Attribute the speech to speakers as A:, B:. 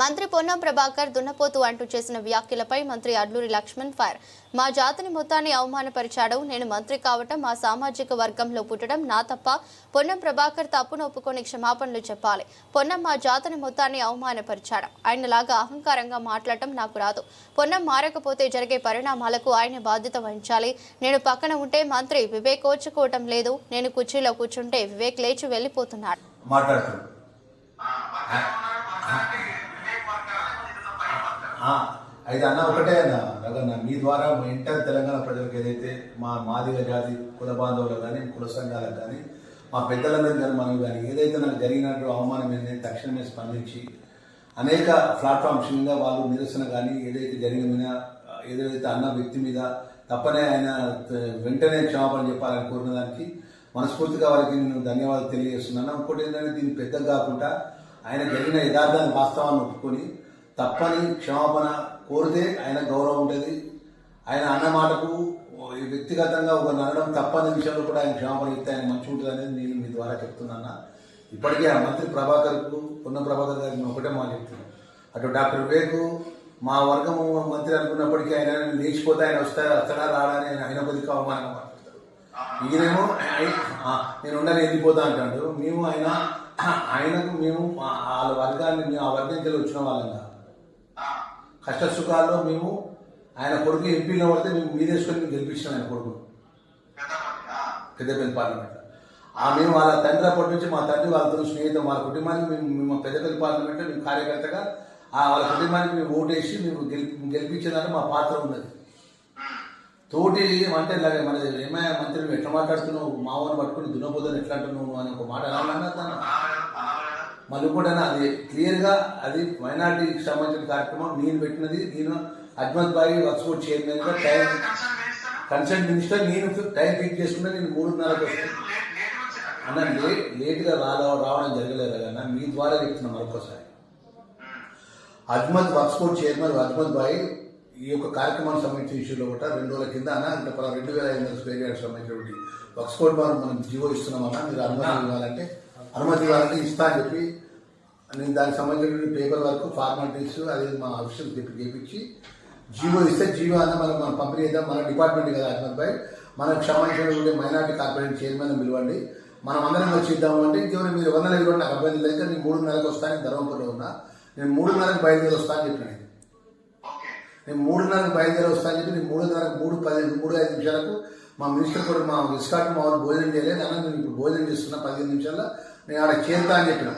A: మంత్రి పొన్నం ప్రభాకర్ దున్నపోతు అంటూ చేసిన వ్యాఖ్యలపై మంత్రి అడ్లూరి లక్ష్మణ్ ఫైర్. మా జాతిని మొత్తాన్ని అవమానపరిచాడు. నేను మంత్రి కావటం మా సామాజిక వర్గంలో పుట్టడం నా తప్ప పొన్నం ప్రభాకర్ తప్పును ఒప్పుకొని క్షమాపణలు చెప్పాలి. పొన్నం మా జాతిని మొత్తాన్ని అవమానపరిచాడు. ఆయనలాగా అహంకారంగా మాట్లాడటం నాకు రాదు. పొన్నం మారకపోతే జరిగే పరిణామాలకు ఆయన బాధ్యత వహించాలి. నేను పక్కన ఉంటే మంత్రి వివేక్ ఓచుకోవటం లేదు. నేను కుర్చీలో కూర్చుంటే వివేక్ లేచి వెళ్ళిపోతున్నాడు.
B: మాట్లాడుతున్నాడు. అయితే అన్న ఒకటే అన్న. రగన్న మీ ద్వారా మా ఇంటర్ తెలంగాణ ప్రజలకు ఏదైతే మా మాదిగ జాతి కుల బాంధవులకు కానీ కుల సంఘాలకు కానీ మా పెద్దలందరికీ కానీ మనం కానీ ఏదైతే నాకు జరిగినట్టు అవమానం ఏంటంటే తక్షణమే స్పందించి అనేక ప్లాట్ఫామ్స్ మీద వాళ్ళు నిరసన కానీ ఏదైతే జరిగిన ఏదైతే అన్న వ్యక్తి మీద తప్పనే ఆయన వెంటనే క్షమాపణ చెప్పాలని కోరిన దానికి మనస్ఫూర్తిగా వారికి నేను ధన్యవాదాలు తెలియజేస్తున్నాను. ఇంకోటి ఏంటంటే దీన్ని పెద్దగా కాకుండా ఆయన జరిగిన యథార్థాన్ని వాస్తవాన్ని ఒప్పుకొని తప్పని క్షమాపణ కోరితే ఆయన గౌరవం ఉంటుంది. ఆయన అన్న మాటకు ఈ వ్యక్తిగతంగా ఒక నడడం తప్పని విషయంలో కూడా ఆయన క్షమాపణ ఇస్తే ఆయన మంచి ఉంటుంది అనేది నేను మీ ద్వారా చెప్తున్నాను. ఇప్పటికే ఆ మంత్రి ప్రభాకర్కు ఉన్న ప్రభాకర్ గారికి నేను ఒకటే మాట చెప్తున్నాను అటు డాక్టర్ వివేక్ మా వర్గం మంత్రి అనుకున్నప్పటికీ ఆయన లేచిపోతే ఆయన వస్తారా వస్తాడా రాడని ఆయన ఆయన కొద్దిగా అవమానం ఈయనేమో ఆయ- నేను ఉండని వెళ్ళిపోతా అంటాడు. మేము ఆయన ఆయనకు మేము వాళ్ళ వర్గాన్ని మేము ఆ వర్గం కింద వచ్చిన వాళ్ళంగా కష్ట సుఖాల్లో మేము ఆయన కొడుకు ఎంపీలో పడితే మేము మీదేసుకొని మేము గెలిపించాం ఆయన కొడుకు. పెద్దపల్లి పార్లమెంట్. ఆ మేము వాళ్ళ తండ్రి అప్పటి నుంచి మా తండ్రి వాళ్ళతో స్నేహితం వాళ్ళ కుటుంబానికి మేము మేము పెద్దపల్లి పార్లమెంట్ మేము కార్యకర్తగా ఆ వాళ్ళ కుటుంబానికి మేము ఓటేసి మేము గెలిపి గెలిపించేదానికి మా పాత్ర ఉన్నది. తోటి అంటే ఇలాగే మన ఏమయ్యా మంత్రి ఎట్లా మాట్లాడుతున్నావు? మావని పట్టుకుని దున్నపోదని ఎట్లా అంటున్నావు అని ఒక మాట అనాలన్నా కూడా అది క్లియర్గా అది మైనార్టీకి సంబంధించిన కార్యక్రమం. నేను పెట్టినది నేను అజ్మత్ బాయి వర్క్స్పోర్ట్ చైర్మన్గా టైం కన్సల్ట్ మినిస్టర్ నేను టైం ఫిక్స్ చేసుకుంటే నేను మూడున్నరకు వస్తాను. అన్న లేట్ లేట్గా రాలో రావడం జరగలేదు కదా మీ ద్వారా చెప్తున్నా మరొకసారి. అజ్మత్ వర్క్స్పోర్ట్ చైర్మన్ అజ్మత్ బాయ్ ఈ యొక్క కార్యక్రమానికి సంబంధించిన ఇష్యూలో కూడా రెండు రోజుల కింద అన్న అంటే పలా రెండు వేల ఐదు వందల స్క్వేర్ యార్డ్ సంబంధించినటువంటి వర్క్స్పోర్ట్ వారు మనం జీవో ఇస్తున్నామన్నా మీరు అనుమతి ఇవ్వాలంటే అనుమతి ఇవ్వాలంటే ఇస్తా అని చెప్పి నేను దానికి సంబంధించిన పేపర్ వర్క్ ఫార్మాలిటీస్ అది మా ఆఫీసర్ చెప్పి చేపించి జీవో ఇస్తే జీవో అన్న మనం మనం పంపిణీ చేద్దాం. మన డిపార్ట్మెంట్ కదా అహ్మద్ భాయ్. మనకు సంబంధించినటువంటి మైనార్టీ కార్పొరేషన్ చైర్మన్ పిలవండి. మనం అందరం వచ్చిద్దాము అంటే ఇంకేమైనా మీరు వందల ఇవ్వండి నాకు అబ్బాయి అయితే నేను మూడున్నరకు వస్తాను ధర్మపురంలో ఉన్నా. నేను మూడున్నరకు బయలుదేరి వస్తాను అని చెప్పిన నేను. మూడున్నరకు బయలుదేరి వస్తాను చెప్పి నేను మూడున్నరకు మూడు పదిహేను మూడు ఐదు నిమిషాలకు మా మినిస్టర్ కూడా మా విస్కాట్ మా వాళ్ళు భోజనం చేయలేదు. అన్న నేను ఇప్పుడు భోజనం చేస్తున్నా పదిహేను నిమిషాల్లో. నేను ఆడ చేరుతా అని చెప్పిన.